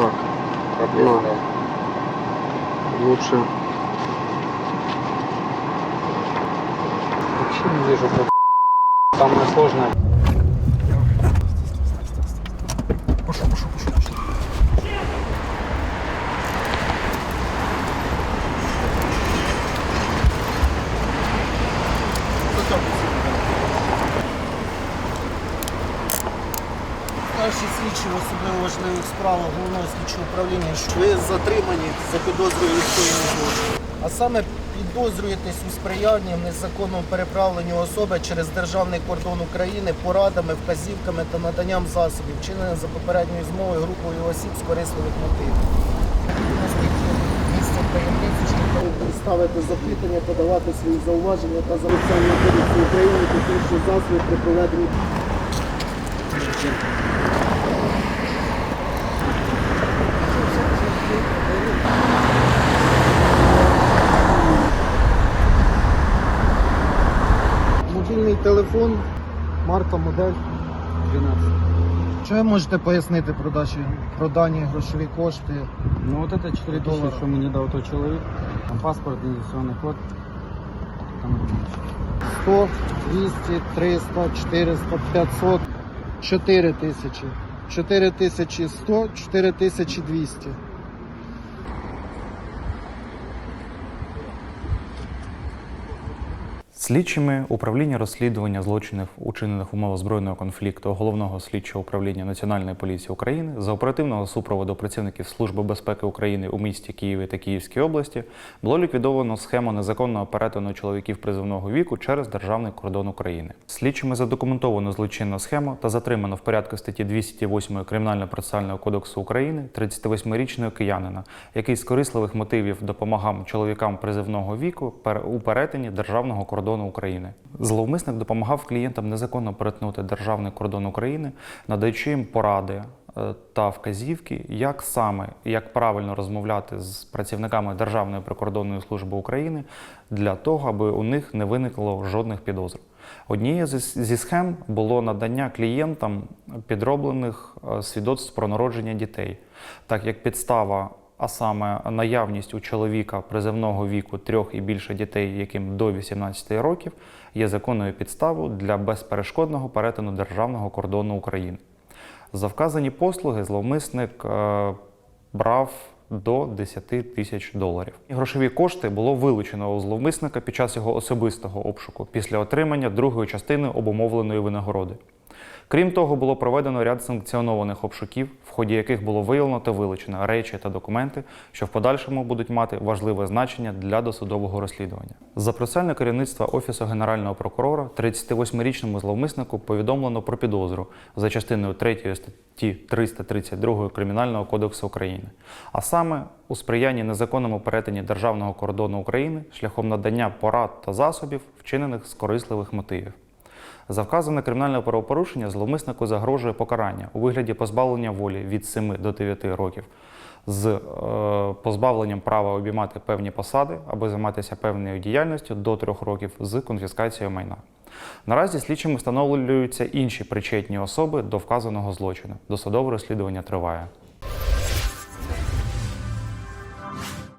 так. Проблема. Лучше. Вообще не вижу проблем. Самое сложное. Наші слідчі в особливо важливих справах головного слідчого управління, що ви затримані за підозрою відстоєння злочину. А саме підозрюєтесь у сприянні незаконному переправленню особи через державний кордон України порадами, вказівками та наданням засобів, вчинених за попередньою змовою групою осіб з корисливих мотивів. Ставити запитання, подавати свої зауваження та залицяння Кодексу України, технічні засоби при проведенні телефон, марка, модель. 12. Що ви можете пояснити про, дачі, про дані грошові кошти? Ну вот это 4 Доллара. тысячи, что мне дал тот человек. Там паспорт, идентификационный код. Там 100, 200, 300, 400, 500, 4 тисячі. 4100, 4200. Слідчими управління розслідування злочинів, учинених умовах збройного конфлікту головного слідчого управління Національної поліції України за оперативного супроводу працівників Служби безпеки України у місті Києві та Київській області було ліквідовано схему незаконного перетину чоловіків призовного віку через державний кордон України. Слідчими задокументовано злочинну схему та затримано в порядку статті 208 Кримінально-процесуального кодексу України 38-річного киянина, який з корисливих мотивів допомагав чоловікам призивного віку у перетині державного кордону України. Зловмисник допомагав клієнтам незаконно перетнути державний кордон України, надаючи їм поради е, та вказівки, як саме як правильно розмовляти з працівниками Державної прикордонної служби України для того, аби у них не виникло жодних підозр. Однією зі- зі схем було надання клієнтам підроблених е, свідоцтв про народження дітей, так як підстава, а саме наявність у чоловіка приземного віку трьох і більше дітей, яким до 18 років, є законною підставою для безперешкодного перетину державного кордону України. За вказані послуги зловмисник е, брав до 10 тисяч доларів. Грошові кошти було вилучено у зловмисника під час його особистого обшуку після отримання другої частини обумовленої винагороди. Крім того, було проведено ряд санкціонованих обшуків, в ході яких було виявлено та вилучено речі та документи, що в подальшому будуть мати важливе значення для досудового розслідування. За процесуальне керівництво Офісу Генерального прокурора 38-річному зловмиснику повідомлено про підозру за частиною 3 статті 332 Кримінального кодексу України, а саме у сприянні незаконному перетині державного кордону України шляхом надання порад та засобів, вчинених з корисливих мотивів. За вказане кримінальне правопорушення зловмиснику загрожує покарання у вигляді позбавлення волі від 7 до 9 років з е, позбавленням права обіймати певні посади або займатися певною діяльністю до 3 років з конфіскацією майна. Наразі слідчими встановлюються інші причетні особи до вказаного злочину. Досудове розслідування триває.